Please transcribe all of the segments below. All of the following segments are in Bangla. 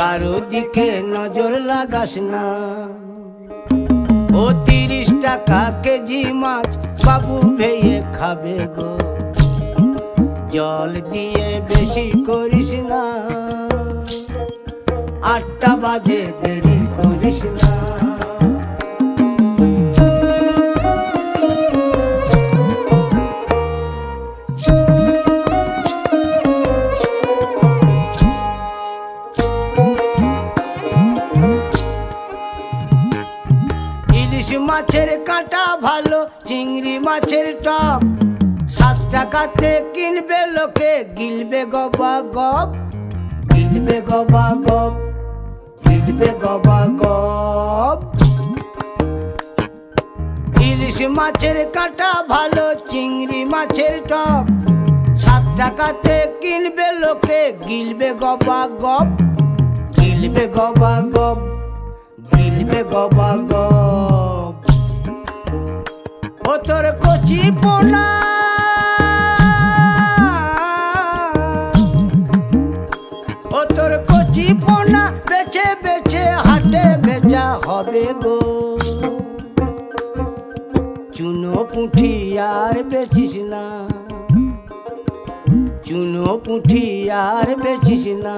কারও দিকে নজর লাগাস না। ও তিরিশ টাকা কেজি মাছ বাবু ভেয়ে খাবে গো। জল দিয়ে বেশি করিস না। আটটা বাজে দেরি করিস না। মাছের কাঁটা ভালো, চিংড়ি মাছের টক। সাত টাকাতে কিনবে লোকে, গিলবে গবা গপ গিলবে গবা গপ গিলবে গবা গপ ইলিশ মাছের কাঁটা ভালো, চিংড়ি মাছের টক। সাত টাকাতে কিনবে লোকে, গিলবে গবা গপ গিলবে গবা গপ গিলবে গবা গপ পোনা ও তোর বেছে বেছে হাটে বেচা হবে গো। চুনো পুঁঠি আর বেচিস না। চুনো পুঁঠি আর বেচিস না।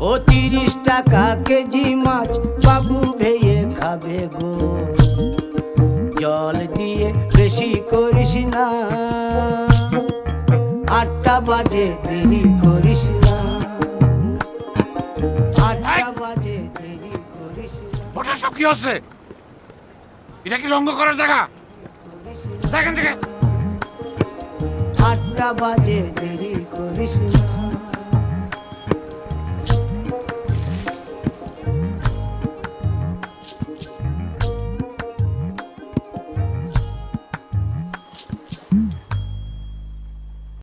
ও তিরিশ টাকা কেজি মাছ বাবু ভেয়ে খাবে গো। জল দিয়ে বেশি করিস না। আটটা বাজে দেরি করিস না। আটটা বাজে দেরি করিস না। ওটা সব কি হচ্ছে? এটা কি রঙ্গ করার জায়গা? থেকে। আটটা বাজে দেরি